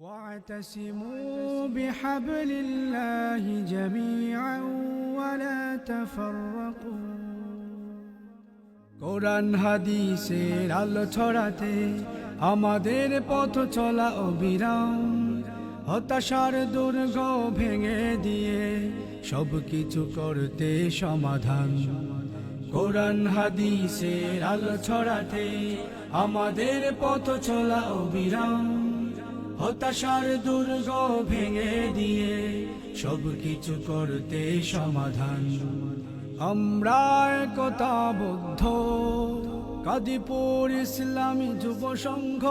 واعتصموا بحبل الله جميعا ولا تفرقوا কোরআন হাদিসের আলো ছড়াতে আমাদের পথ চলা অবিরাম হতাশার দুর্গ ভেঙে দিয়ে সব কিছু করতে সমাধান কোরআন হাদিসের আলো ছড়াতে আমাদের পথ চলা অবিরাম হতাশার দুর্গ ভেঙে দিয়ে সব কিছু করতে সমাধান। আমরা একতাবদ্ধ কাদিপুর ইসলামী যুব সংঘ।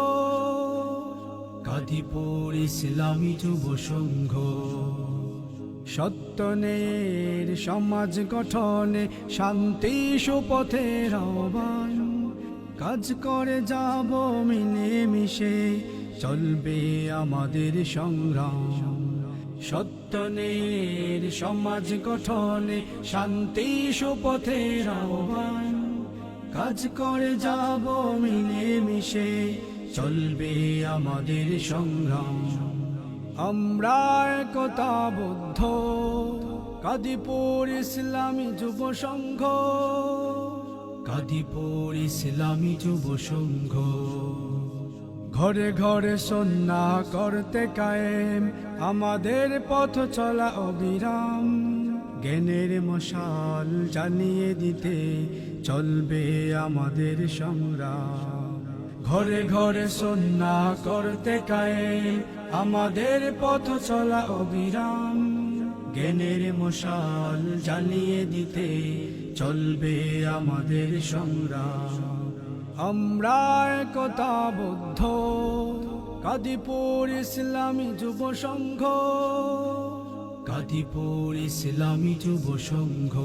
কাদিপুর ইসলামী যুব সংঘ। সত্যনের সমাজ গঠনে শান্তি সুপথের আহ্বান। কাজ করে যাব মিলে মিশে চলবে আমাদের সংগ্রাম। সত্যনের সমাজ গঠনে শান্তি সুপথের আহ্বান কাজ করে যাব মিলে মিশে চলবে আমাদের সংগ্রাম। আমরা একতা একতাবদ্ধ, কাদিপুর ইসলামী যুব সংঘ। কাদিপুর ইসলামী যুব সংঘ। ঘরে ঘরে সন্না করতে কায়েম, আমাদের পথ চলা অবিরাম। জ্ঞানের মশাল জানিয়ে দিতে চলবে আমাদের সংগ্রাম। ঘরে ঘরে সন্না করতে কায়েম, আমাদের পথ চলা অবিরাম। জ্ঞানের মশাল জ্বালিয়ে দিতে চলবে আমাদের সংগ্রাম। আমরা একতাবদ্ধ কাদিপুর ইসলামী যুব সংঘ কাদিপুর ইসলামী যুব সংঘ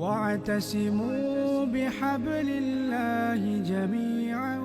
واعتصموا بحبل الله جميعا